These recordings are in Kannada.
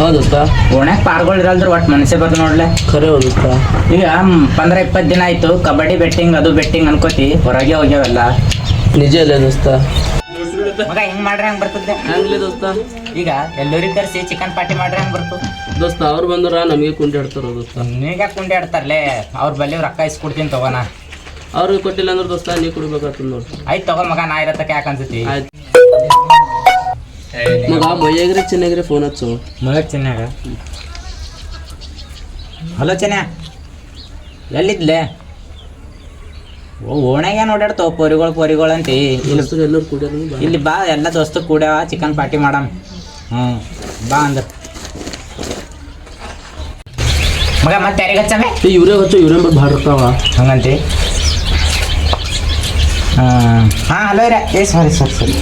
ಹೌದತ್ತ ಓಣ್ಯಾಗ ಪಾರ್ಗಳು ಇರಲ್ದ್ರ ಒಟ್ಟು ಮನಸ್ಸೇ ಬರ್ದು ನೋಡ್ಲೆ. ಖರೆ ಹೌದತ್ತ ಈಗ ಪಂದ್ರ ಇಪ್ಪತ್ತು ದಿನ ಆಯ್ತು ಕಬಡ್ಡಿ ಬೆಟ್ಟಿಂಗ್ ಅದು ಬೆಟ್ಟಿಂಗ್ ಅನ್ಕೋತಿ ಹೊರಗೆ ಹೋಗ್ಯಾವೆಲ್ಲ. ನಿಜ ಅಲ್ಲ ದೋಸ್ತ. ಮಗ ಹಿಂಗ್ ಮಾಡ್ರೆ ಹಂಗ್ ಬರ್ತದೆ? ಹಂಗ್ಲಿ ದೋಸ್ತ. ಈಗ ಎಲ್ಲರಿಗೆ ತರಿಸಿ ಚಿಕನ್ ಪಾರ್ಟಿ ಮಾಡ್ರೆ ಹಂಗ್ ಬರ್ತು. ದೋಸ್ತ ಅವ್ರು ಬಂದ್ರ ನಮಗೆ ಕುಂಡಿ ಆಡ್ತಾರ ದೋಸ್ತ. ನೀಗ ಕುಂಡಿ ಆಡ್ತಾರಲೇ ಅವ್ರ ಬಲ್ಲಿ ರೊಕ್ಕ ಇಸ್ಕೊಡ್ತೀನಿ ತಗೋಣ. ಅವ್ರಿಗೆ ಕೊಟ್ಟಿಲ್ಲ ಅಂದ್ರೆ ದೋಸ್ತ ನೀ ಕೊಡ್ಬೇಕಾಗ್ತದ ನೋಡ್ರಿ ಆಯ್ತು ತಗೋ ಮಗ ನಾ ಇರತ್ತಕ್ಕೆ ಯಾಕೆ ಅನ್ಸತಿ? ಆಯ್ತು. ಮಗ ಬಯ್ಯಾಗ್ರೆ ಚೆನ್ನಾಗ್ರೆ ಫೋನ್ ಹಚ್ಚು. ಮಗ ಚೆನ್ನಾಗ? ಹಲೋ ಚೆನ್ನ ಎಲ್ಲಿದ್ಲೆ? ಓ ಓಣೆಗೆ ಓಡಾಡ್ತಾವ ಪೊರಿಗಳು ಪೊರಿಗಳು ಅಂತಿ. ಇಲ್ಲಿ ದೋಸ್ತರು ಎಲ್ಲರೂ ಬಾ. ಇಲ್ಲಿ ಬಾ ಎಲ್ಲ ದೋಸ್ತು ಕೂಡ್ಯಾವ ಚಿಕನ್ ಪಾರ್ಟಿ ಮಾಡಮ್. ಹ್ಞೂ ಬಾ ಅಂದ. ಮಗ ಮತ್ತೆ ಯಾರಿಗೆ ಹಚ್ಚಮೆ ಇವ್ರೇ ಹಚ್ಚು ಇವ್ರೇ ಭಾಳ ಇರ್ತಾವ ಹಂಗಂತಿ? ಹಾಂ. ಹಾಂ ಹಲೋ ಇರ. ಏ ಸಾರಿ ಸಾರಿ ಸರಿ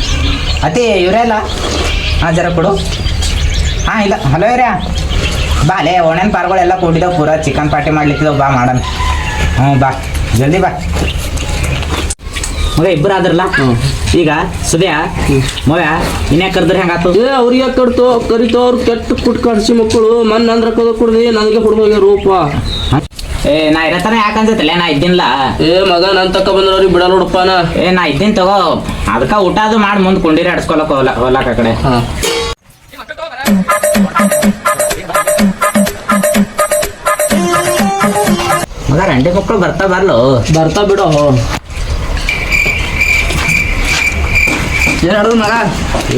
ಅತಿ ಇಲ್ಲ ಹಾಂ ಜರ ಕೊಡು. ಹಾಂ ಇಲ್ಲ. ಹಲೋ ಇರ. ಬಾ ಲೇ ಒಣನ್ ಪಾರ್ಗಳೆಲ್ಲ ಕೂಡಿದಾವ ಪೂರ. ಚಿಕನ್ ಪಾರ್ಟಿ ಮಾಡ್ಲಿಕ್ಕಿದಾವ ಬಾ ಮಾಡೋಣ. ಹ್ಞೂ ಬಾ. ಜಲ್ದಿ ಬಾ. ಮಗ ಇಬ್ಬರು ಆದ್ರಲ್ಲ? ಈಗ ಸುದ್ಯಾ ಮಗ ಇನ್ಯಾ ಕರ್ದ್ರೆ ಹೆಂಗಾತು? ಏ ಅವ್ರಿಗೆ ಕಡ್ತು ಕರಿತು ಅವ್ರು ಕೆಟ್ಟ ಕುಟ್ ಕಡ್ಸಿ ಮಕ್ಕಳು. ಮನ್ ಅಂದ್ರ ಕದ ಕುಡ್ದು ನನಗೆ ಹುಡ್ದೋಗ್ಯ ರೂಪ. ಏ ನಾ ಇರತ್ತಾನ ಯಾಕೆ ಅನ್ಸತ್ತಲ್ಲ ನಾ ಇದ್ದಿನ್ಲ. ಏ ಮಗ ನನ್ ತಕ್ಕ ಬಂದ್ರಿ ಅವ್ರಿಗೆ ಬಿಡ ನೋಡಪ್ಪ ನಾ. ಏ ನಾ ಇದ್ದೀನಿ ತಗೋ. ಅದಕ್ಕ ಊಟ ಅದು ಮಾಡಿ ಮುಂದ್ ಕುಂಡಿರಿ ಅಡ್ಸ್ಕೊಲಕ್ ಆ ಕಡೆ. ಮಗ ರಂಡಿ ಮಕ್ಕಳು ಬರ್ತಾ ಬರ್ಲು? ಬರ್ತಾ ಬಿಡೋ. ಏನ್ ಮಗ?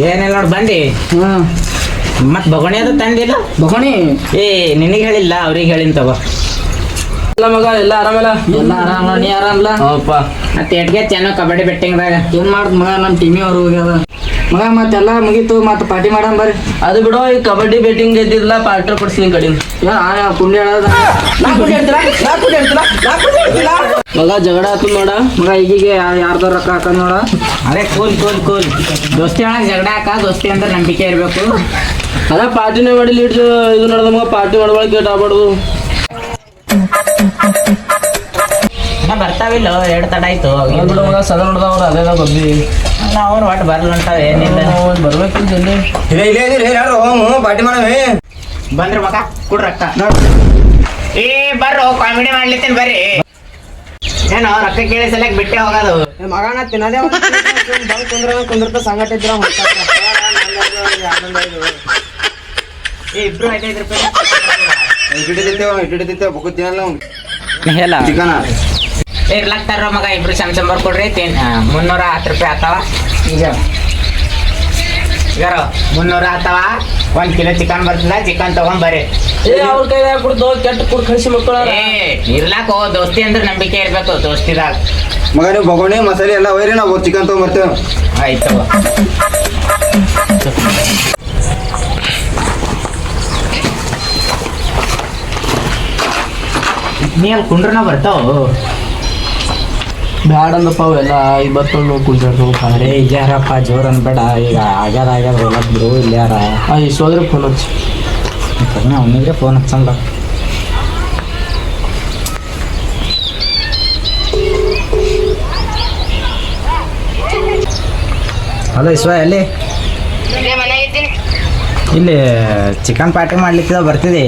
ಏನಿಲ್ಲ ನೋಡ್ ಬಂದಿ. ಹ್ಮ್ ಮತ್ ಬಗೋಣಿ ಅದು ತಂದಿಲ್ಲ? ಬಗೋಣಿ ಏ ನಿನಗೆ ಹೇಳಿಲ್ಲ ಅವ್ರಿಗೆ ಹೇಳಿನ ತಗೋ. ಎಲ್ಲ ಮಗ ಎಲ್ಲ ಆರಾಮಲ್ಲ ಎಲ್ಲ ಆರಾಮ ನೀ ಆರಾಮಲ್ಲ ಹಪ್ಪ ಮತ್ತೆ ಎಟ್ಗೆ ಚೆನ್ನಾಗಿ ಕಬಡ್ಡಿ ಬೆಟ್ಟಿಂಗ್ದಾಗ. ಏನ್ ಮಾಡ್ದ ಮಗ ನಮ್ಮ ಟೀಮಿ ಅವ್ರು ಹೋಗ್ಯದ ಮಗ ಮತ್ತೆಲ್ಲ ಮುಗೀತು ಮತ್ತೆ ಪಾರ್ಟಿ ಮಾಡಮ್ ಬರ್ರಿ. ಅದು ಬಿಡು ಈ ಕಬಡ್ಡಿ ಬೆಟ್ಟಿಂಗ್ ಗೆದ್ದಿಲ್ಲ ಪಾರ್ಟಿ ಕೊಡ್ಸಿ ಕಡೆ ಏನ್ ಆ ಕುಂಡಿ ಹೇಳದ. ಮಗ ಜಗಳ ಹಾಕು ನೋಡ. ಮಗ ಈಗೀಗ ಯಾರ್ದೋ ರೊಕ್ಕ ಹಾಕದ್ ನೋಡ. ಅದೇ ಕೂಲ್ ಕೂಲ್ ಕೂಲ್. ದೋಸ್ತಿ ಒಳಗೆ ಜಗಳ ಹಾಕ ದೋಸ್ತಿ ಅಂದ್ರೆ ನಂಬಿಕೆ ಇರಬೇಕು. ಅದ ಪಾರ್ಟಿನೇ ಮಾಡಿ ಲೀಡ್ ಇದು ನಡೆದ ಮಗ ಪಾರ್ಟಿ ಮಾಡಬಾರ್ದು ಗೇಟ್ ಆಗ್ಬಾರ್ದು. ನಾ ಬರ್ತಾವಿಲ್ಲ ಎರಡು ತಡ ಆಯ್ತು. ಸದ ನೋಡ್ದವ್ರು ಅದೇ ಬಗ್ಗಿ ನಾವು ಒಟ್ಟು ಬರಲ್ಲ ಅಂತಾವ ಏನಿಲ್ಲ. ಬರ್ಬೇಕು ಜಲ್ದಿ. ಇಲ್ಲೇ ಇಲ್ಲೇ ಇಲ್ಲೇ ಯಾರು? ಹೋಮು ಪಾರ್ಟಿ ಮಾಡವೆ ಬಂದ್ರಿ ಮಗ ಕುಡ್ರಕ್ಕ ಏ ಬರ್ರೋ ಕಾಮಿಡಿ ಮಾಡ್ಲಿತ್ತೀನಿ ಬರ್ರಿ. ಏನೋ ರೊಕ್ಕ ಕೇಳಿ ಸಲಕ್ ಬಿಟ್ಟೆ ಹೋಗೋದು. ಮಗನ ತಿನ್ನದೇ ಬಂದ್ ಕುಂದ್ರ ಕುಂದಿರ್ತ ಸಂಗಟ ಇದ್ರ ಏ ಇಬ್ರು ಐದೈದು ರೂಪಾಯಿ. ಇಟ್ಟಿಡ್ತಿತ್ತೇವ ಇಟ್ಟಿಡ್ತಿತ್ತೇವ ಬುಕ್ಕು ತಿನ್ನಲ್ಲ ಹೇಳ ಚಿಕನ. ಇರ್ಲಾಕ್ತಾರ ಮಗ ಇಬ್ರು ಸಣ್ಣ ಸಂಬರ್ ಕೊಡ್ರಿ ತಿನ್ ಮುನ್ನೂರ ಹತ್ತು ರೂಪಾಯಿ ಆತಾವ ಈಗ ಈಗ ಮುನ್ನೂರ ಆತಾವ ಒಂದ್ ಕಿಲೋ ಚಿಕನ್ ಬರ್ತದ ಚಿಕನ್ ತಗೊಂಡ್ ಬರ್ರಿ ಏ ಅವ್ರ ಕೈದಾಗ ಕೊಡ್ದು ಕೆಟ್ಟ ಕುಡ್ ಕಳಿಸಿ ಮಕ್ಕಳ ಏ ಇರ್ಲಾಕ ಹೋ ದೋಸ್ತಿ ಅಂದ್ರೆ ನಂಬಿಕೆ ಇರ್ಬೇಕು ದೋಸ್ತಿದಾಗ ಮಗ ನೀವು ಬಗೋಣಿ ಮಸಾಲೆ ಎಲ್ಲ ಹೋಯ್ರಿ ನಾವು ಚಿಕನ್ ತೊಗೊಂಬರ್ತೇವೆ. ಆಯ್ತು. ನೀ ಅಲ್ಲಿ ಕುಂಡ್ರನ ಬರ್ತಾವ? ಬ್ಯಾಡ ಅಂದಪ್ಪ ಅವೆಲ್ಲ ಇವತ್ತೊಂದು ಬರ್ತೊಂಡು ಅರೇ ಅರೆ ಇಲ್ಲಾರಪ್ಪ ಜೋರ್ ಅನ್ಬೇಡ ಈಗ ಆಗ್ಯಾರ ಆಗ್ಯಾರ ಬ್ರೋ ಬಿಡು ಇಲ್ಲಾರ ಆ ಇಷ್ಟೋದ್ರೆ ಫೋನ್ ಹಚ್ಚಿ. ಅವನಿಗೆ ಫೋನ್ ಹಚ್ಚಂದ. ಹಲೋ ಇಸ್ವ ಎಲ್ಲಿ? ಇಲ್ಲಿ ಚಿಕನ್ ಪಾರ್ಟಿ ಮಾಡ್ಲಿಕ್ಕೆ ಬರ್ತಿದೆ?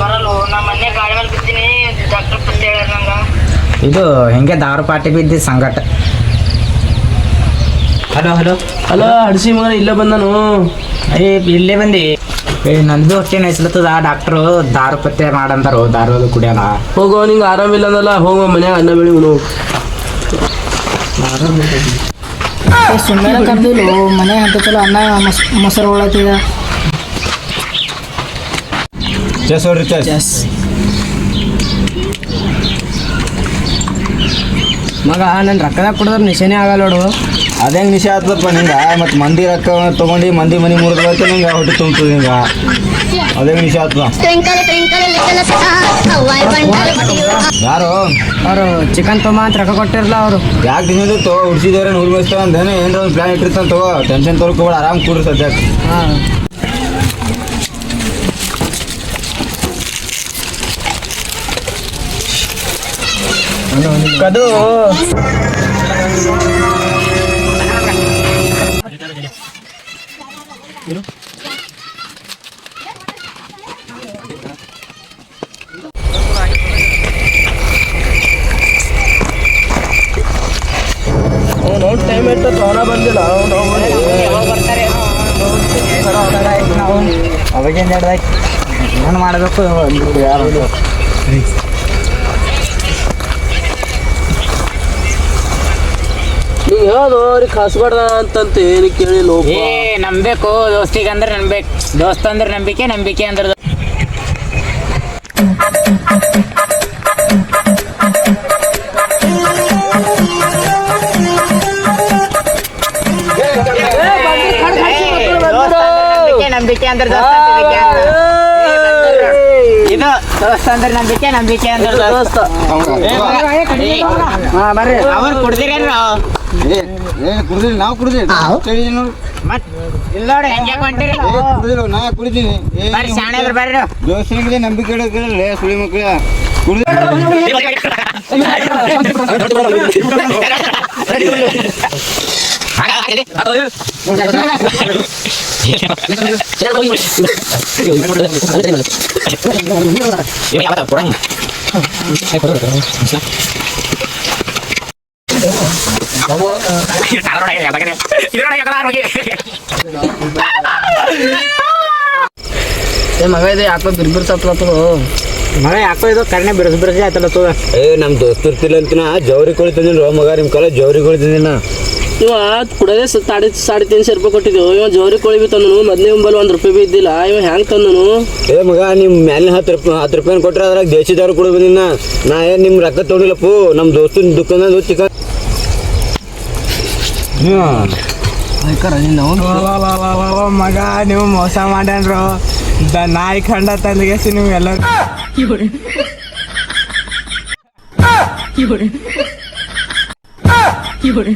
ಬರಲ್ಲ ನಮ್ಮ ಮನೆ ಗಾಡಿ ಮೇಲೆ ಡಾಕ್ಟರ್ ಇದು ಹೆಂಗೆ ದಾರು ಪಾರ್ಟಿ ಬಿದ್ದಿ ಸಂಗಟ. Hello hello. ಹಲೋ ಹಡ್ಸಿ ಮಗ ಇಲ್ಲೇ ಬಂದನು. ಏ ಇಲ್ಲೇ ಬಂದಿ. ಏ ನಂದು ಹೊಟ್ಟೆ ನೆಸ್ಲತ್ತದ ಡಾಕ್ಟ್ರು ದಾರು ಪತ್ತೆ ಮಾಡಂತಾರು ದಾರು ಅದು ಕುಡಿಯಲ್ಲ ಹೋಗೋ ನಿಂಗೆ ಆರಾಮಿಲ್ಲ ಅಂದಲ್ಲ ಹೋಗೋ ಮನ್ಯಾಗ ಅನ್ನ ಬೆಳಿ ಉಣು. ಸುಮ್ಮನೆ ಕರ್ದಿಲ್ಲ ಮನೆ ಅಂತ ಚಲೋ ಅನ್ನ ಮಸ್ ಮೊಸರು ಒಳತಿದ ಚೆಸ್ ಚೆಸ್ ಮಗ ನನ್ನ ರೊಕ್ಕದಾಗ ಕೊಡಿದ್ರೆ ನಿಶಾನೆ ಆಗಲ್ಲ ನೋಡು. ಅದೇಂಗೆ ನಿಶೆ ಆತದಪ್ಪ ನಿಂಗೆ? ಮತ್ತು ಮಂದಿ ರೊಕ್ಕ ತೊಗೊಂಡು ಮಂದಿ ಮನೆ ಮುರಿದು ಬಳಿಕ ನಿಂಗೆ ಹೊಟ್ಟೆ ತುಂಬ್ತದೆ ನಿಂಗೆ? ಅದೇಂಗೆ ನಿಶೆ are. ಯಾರು? ಅವರು ಚಿಕನ್ ತೊಗೊಂಬ ಅಂತ ರೊಕ್ಕ ಕೊಟ್ಟಿರಲ್ಲ ಅವರು. ಯಾಕೆ ತಿನ್ನೋದಿತ್ತು ಉಡ್ಸಿದವ್ರೆ ನೂರು ಮೇಸ್ತಾವ ಏನರ ಒಂದು ಪ್ಲ್ಯಾನ್ ಇಟ್ಟಿರ್ತಾನೆ ತಗೋ. ಟೆನ್ಷನ್ ತೊಳ್ಕೊಬೇಡ ಆರಾಮ್ ಕೂಡ್ರಿ ಸದ್ಯಕ್ಕೆ ಹಾಂ. ಕದು. ನೋಡಿ ಟೈಮ್ ಇಟ್ಟು ತೋರ ಬಂದಿಲ್ಲ. ಅವಾಗೇನು ನಡೆದಾಯ್ತು ಏನು ಮಾಡಬೇಕು? ಯಾರು? ನೀ ಹೇಳೋದು ಅವ್ರಿಗೆ ಕಸ್ಬೇಡ ಅಂತಂತ ಏನು ಕೇಳಿಲ್ಲ. ಏ ನಂಬೇಕು ದೋಸ್ತಿಗೆ ಅಂದ್ರೆ ನಂಬೇಕು ದೋಸ್ತ ಅಂದ್ರೆ ನಂಬಿಕೆ ನಂಬಿಕೆ ಅಂದ್ರೆ ನಂಬಿಕೆ ಅಂದ್ರೆ ದೋಸ್ತ. ಇದು ದೋಸ್ತ ಅಂದ್ರೆ ನಂಬಿಕೆ ನಂಬಿಕೆ ಅಂದ್ರೆ ದೋಸ್ತ. ಹಾ ಅವ್ರು ಕುಡ್ದಿಲ್ಲ ನಾವು ಕುಡ್ದಿಲ್ಲ ನೋಡಿ ಮತ್ ಇಲ್ಲ ನೋಡಿ ಹೆಂಗೆ ಹೊಂಟಿರಿ ಏ, ಕುಡ್ದಿಲ್ಲ ನಾ ಕುಡಿದೀನಿ ಏ, ಬರ್ರಿ ಶಾಣೆ ಇದ್ರ ಬರ್ರಿ ನೀವು. ದೋಸ್ತರಿಗೆ ನಂಬಿಕೆ ಇಡೋಕೆ ಸುಳಿ ಮಕ್ಕಳ ಕುಡ್ದು ಏ ಮಗ ಇದು ಯಾಕೋ ಬಿರ್ಬಿರ್ ತಪ್ಲತ್ತದು ಮಗ ಯಾಕೋ ಇದು ಕರ್ಣೆ ಬಿರ್ಸ್ ಬಿರ್ಸಿ ಆಯ್ತಲ್ಲ ತೂ ಏ ನಮ್ಮ ಇರ್ತಿಲ್ಲ ತಿಲ್ಲಂತಿನ ಜವರಿ ಕೋಳಿ ತಂದಿನ ರೋ ಮಗ ನಿಮ್ಮ ಕಾಲ ಜವರಿ ಕೋಳಿ ತಂದಿನ. ಇವ ಕುಡದೆ ಸಾಡಿ ಸಾಡೆ ತೀನ್ಶೆ ರೂಪಾಯಿ ಕೊಟ್ಟಿದ್ದೆವು ಇವ ಜೋರಿ ಕೋಳಿ ಬಿ ತಂದನು ಮೊದಲೇ ಒಂಬಲ್ ಒಂದು ರೂಪಾಯಿ ಬಿ ಇದ್ದಿಲ್ಲ. ಇವ ಹ್ಯಾಂಗ್ ತಂದನು? ಏ ಮಗ ನಿಮ್ಮ ಮ್ಯಾಲಿನ ಹತ್ತು ರೂಪಾಯಿ ಹತ್ತು ರೂಪಾಯಿ ಕೊಟ್ರೆ ಅದ್ರಾಗ ದೇಶದವ್ರು ಕೂಡ ಬಂದಿನ ನಾ ಏನ್ ನಿಮ್ಮ ರೊಕ್ಕ ತೊಗೊಂಡಿಲ್ಲಪ್ಪು. ನಮ್ಮ ದೋಸ್ತನ ದುಕಾನದ ಚಿಕನ್ ಮಗ ನೀವು ಮೋಸ ಮಾಡ್ಯಾನ್ರು ದ ನಾಯಿ ಖಂಡ ತಂದಿಗೆಸಿ ನೀವು ಎಲ್ಲ Fiore. Fiore.